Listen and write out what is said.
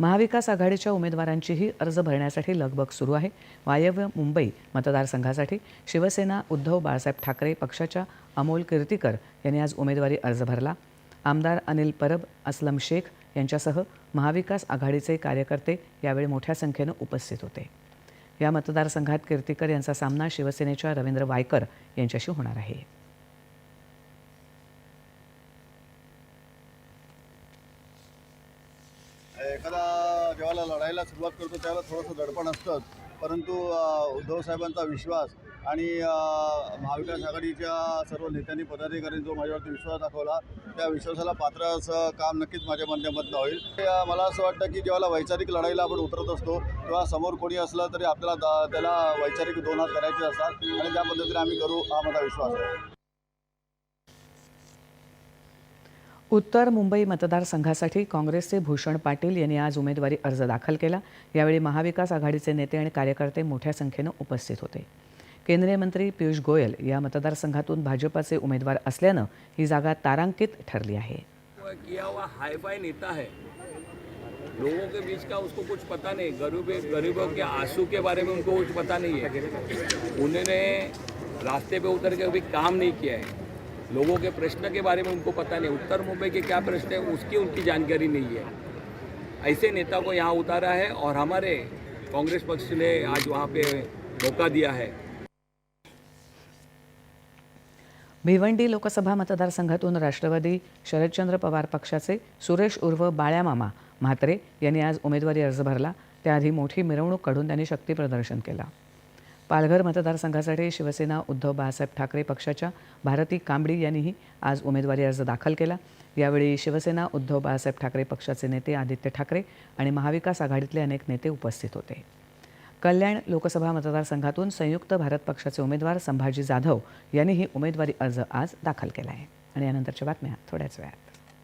महाविकास आघाडीच्या उमेदवारांचीही अर्ज भरण्यासाठी लगबग सुरू आहे. वायव्य मुंबई मतदारसंघासाठी शिवसेना उद्धव बाळासाहेब ठाकरे पक्षाच्या अमोल कीर्तीकर यांनी आज उमेदवारी अर्ज भरला. आमदार अनिल परब असलम शेख यांच्यासह महाविकास आघाडीचे कार्यकर्ते यावेळी मोठ्या संख्येनं उपस्थित होते. या मतदारसंघात कीर्तीकर यांचा सामना शिवसेनेच्या रवींद्र वायकर यांच्याशी होणार आहे. एखादा जेव्हा लढाईला सुरुवात करतो त्याला थोडंसं दडपण असतंच. परंतु उद्धव साहेबांचा विश्वास आणि महाविकास आघाडीच्या सर्व नेत्यांनी पदाधिकाऱ्यांनी जो माझ्यावरती विश्वास दाखवला त्या विश्वासाला पात्र असं काम नक्कीच माझ्या माध्यमातून होईल. ते, मला असं वाटतं की जेव्हा वैचारिक लढाईला आपण उतरत असतो तेव्हा समोर कोणी असलं तरी आपल्याला दा- त्याला वैचारिक दोन हात करायचे असतात आणि त्या पद्धतीने आम्ही करू हा माझा विश्वास आहे. उत्तर मुंबई मतदारसंघासाठी काँग्रेसचे भूषण पाटील यांनी आज उमेदवारी अर्ज दाखल केला. यावेळी महाविकास आघाडीचे नेते आणि कार्यकर्ते मोठ्या संख्येनं उपस्थित होते. केंद्रीय मंत्री पियुष गोयल या मतदारसंघातून भाजपाचे उमेदवार असल्यानं ही जागा तारांकित ठरली आहे. किया हुआ नेता है लोगों के बीच का उसको कुछ पता नहीं. गरीब गरीबों के आंसू के बारे में उनको कुछ पता नहीं है. उन्होंने रास्ते पे उतर के अभी काम नहीं किया है. लोगों के प्रश्न के बारे में उनको पता नहीं। उत्तर मुंबई के क्या प्रश्न है उसकी उनकी जानकारी नहीं है। ऐसे नेता को यहाँ उतारा है और हमारे कांग्रेस पक्ष ने आज वहाँ पे मौका दिया है। भिवंडी लोकसभा मतदारसंघातून राष्ट्रवादी शरदचंद्र पवार पक्षाचे सुरेश उर्व बाळ्यामामा म्हात्रे यांनी आज उमेदवारी अर्ज भरला. त्याआधी मोठी मिरवणूक काढून त्यांनी शक्तीप्रदर्शन केलं. पालघर मतदारसंघासाठी शिवसेना उद्धव बाळासाहेब ठाकरे पक्षाच्या भारती कांबडी यांनीही आज उमेदवारी अर्ज दाखल केला. यावेळी शिवसेना उद्धव बाळासाहेब ठाकरे पक्षाचे नेते आदित्य ठाकरे आणि महाविकास आघाडीतले अनेक नेते उपस्थित होते. कल्याण लोकसभा मतदारसंघातून संयुक्त भारत पक्षाचे उमेदवार संभाजी जाधव यांनीही उमेदवारी अर्ज आज दाखल केला आहे. आणि यानंतरच्या बातम्या थोड्याच वेळात.